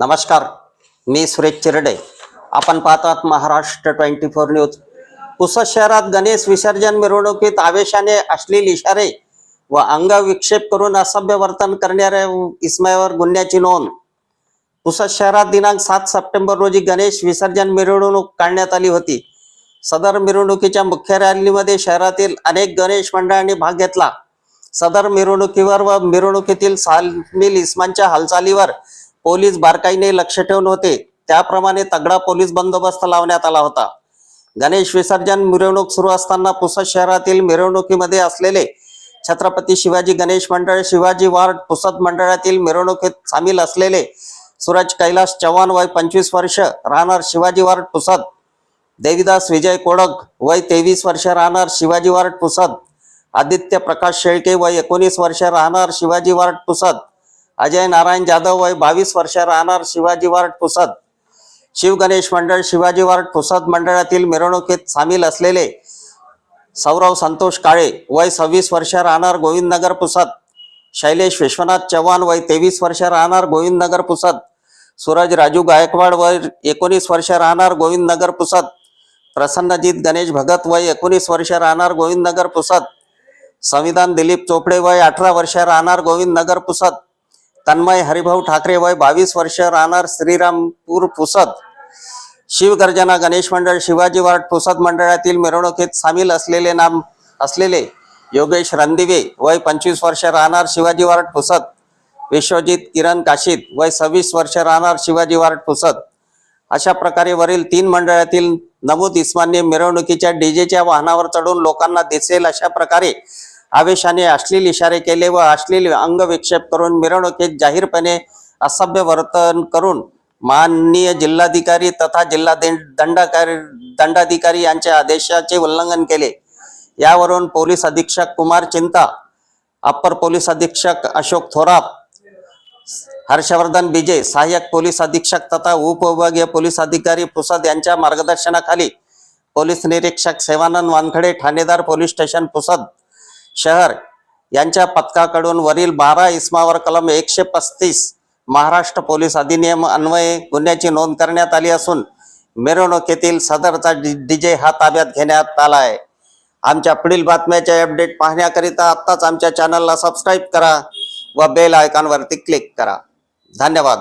नमस्कार मी सुरेश चिरडे. आपण पाहतात Maharashtra twenty four news. Pusad शहरात गणेश विसर्जन मिरवणुकीत आवेशाने अश्लील इशारे व अंग विक्षेप करून असभ्य वर्तन करणाऱ्या इसमायावर गुन्ह्याची नोंद. पुसद शहरात दिनांक सात सप्टेंबर रोजी गणेश विसर्जन मिरवणूक काढण्यात आली होती. सदर मिरवणुकीच्या मुख्य रॅलीमध्ये शहरातील अनेक गणेश मंडळांनी भाग घेतला. सदर मिरवणुकीवर व मिरवणुकीतील सामील इस्मांच्या हालचालीवर पोलीस बारकाईने लक्ष ठेवून होते. त्याप्रमाणे तगडा पोलीस बंदोबस्त लावण्यात आला होता. गणेश विसर्जन मिरवणूक सुरू असताना पुसद शहरातील मिरवणुकीमध्ये असलेले छत्रपती शिवाजी गणेश मंडळ शिवाजी वार्ड पुसद मंडळातील मिरवणुकीत सामील असलेले सूरज कैलास चव्हाण वय पंचवीस वर्ष राहणार शिवाजी वार्ड पुसद. देवीदास विजय कोडक वय तेवीस वर्ष राहणार शिवाजी वार्ड पुसद. आदित्य प्रकाश शेळके वय एकोणीस वर्ष राहणार शिवाजी वार्ड पुसद. अजय नारायण जाधव वय बावीस वर्ष राहणार शिवाजी वार्ड पुसद. शिवगणेश मंडळ शिवाजी वार्ड पुसद मंडळातील मिरवणुकीत सामील असलेले सौरव संतोष काळे वय सव्वीस वर्ष राहणार गोविंदनगर पुसद. शैलेश विश्वनाथ चव्हाण वय तेवीस वर्ष राहणार गोविंदनगर पुसद. सूरज राजू गायकवाड वय एकोणीस वर्ष राहणार गोविंदनगर पुसद. प्रसन्नजीत गणेश भगत वय एकोणीस वर्ष राहणार गोविंदनगर पुसद. संविधान दिलीप चोपडे वय अठरा वर्ष राहणार गोविंदनगर पुसद. तन्मय हरिभाऊ ठाकरे वय बावीस वर्ष राहणार श्रीरामपूर पुसद. शिवगर्जना गणेश मंडळ शिवाजी वार्ड पुसद मंडळातील मिरवणुकीत सामील असलेले नाम असलेले योगेश रणदिवे वय पंचवीस वर्ष राहणार शिवाजी वार्ड पुसद. विश्वजित किरण काशीद वय सव्वीस वर्ष राहणार शिवाजी वार्ड पुसद. अशा प्रकारे वरील तीन मंडळातील नमूद इस्मान्य मिरवणुकीच्या डीजेच्या वाहनावर चढून लोकांना दिसेल अशा प्रकारे आवेशाने अश्लील इशारे केले व अश्लील अंगविक्षेप करून मिरवणुकीत जाहीरपणे असभ्य वर्तन करून माननीय जिल्हाधिकारी तथा जिल्हा दं- दंडाकारी दंडाधिकारी यांच्या आदेशाचे उल्लंघन केले. यावरून पोलीस अधीक्षक कुमार चिंता अप्पर पोलीस अधीक्षक अशोक थोरात हर्षवर्धन बिजे सहाय्यक पोलीस अधीक्षक तथा उपविभागीय पोलीस अधिकारी पुसद यांच्या मार्गदर्शनाखाली पोलीस निरीक्षक सेवानंद वानखडे ठाणेदार पोलीस स्टेशन पुसद शहर यांच्या पथकाकडून वरील बारा इस्मावर कलम एकशे पस्तीस महाराष्ट्र पोलीस अधिनियम अन्वये गुन्ह्याची नोंद करण्यात आली असून मिरवणुकीतील सदरचा डीजे हा ताब्यात घेण्यात आला आहे. आमच्या पुढील बातम्याचे अपडेट पाहण्याकरिता आत्ताच आमच्या चॅनलला सबस्क्राईब करा व बेल आयकॉनवरती क्लिक करा. धन्यवाद.